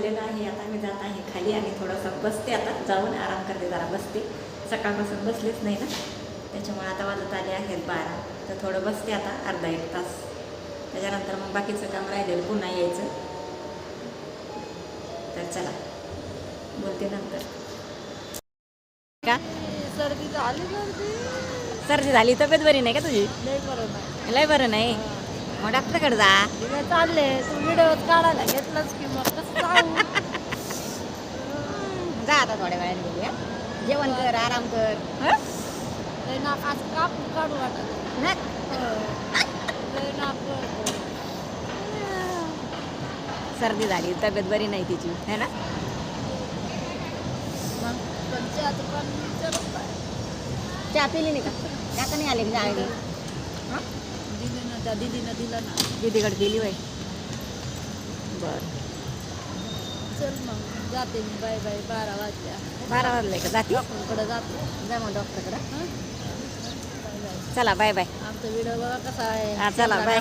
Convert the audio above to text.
झालेलं आहे. आता मी जात आहे खाली आणि थोडंसं बसते आता. जाऊन आराम करते जरा बसते. सकाळपासून बसलेच नाही ना. त्याच्यामुळे आता वाजत आले आहेत बारा. तर थोडं बसते आता अर्धा एक तास. त्याच्यानंतर मग बाकीचं काम राहिलेलं पुन्हा यायचं. तर चला. बोलते नंतर. का? सर्दी झाली सर्दी सर्दी झाली. तब्येत बरी नाही का तुझी? लय बरं नाही. लय बरं नाही? मग डॉक्टरकडे जा. चालले? तू व्हिडिओ काढायला घेतलाच की मग कसं जाऊ? जा आता थोड्या वेळाने बोलूया. जेवण कर आराम कर. हं? लय नाक असं कापून काढू वाटत ना? लय नाक गळतं. सर्दी झाली तब्येत बरी नाही तिची है ना? मग आता पण नाही. चहा पिली नाही का? काका नाही आले का दिली ना त्या दिदीनं दिलं ना. दीदीकडे गेली वय बर. चल मग जाते मी. बाय बाय बारा वाजल्या. बारा वाजले का? जाती? डॉक्टरकडे जाते. जा मग डॉक्टरकडे? बाय बाय चला बाय बाय. आमचा व्हिडिओ बघा कसा आहे. हा, चला, बाय.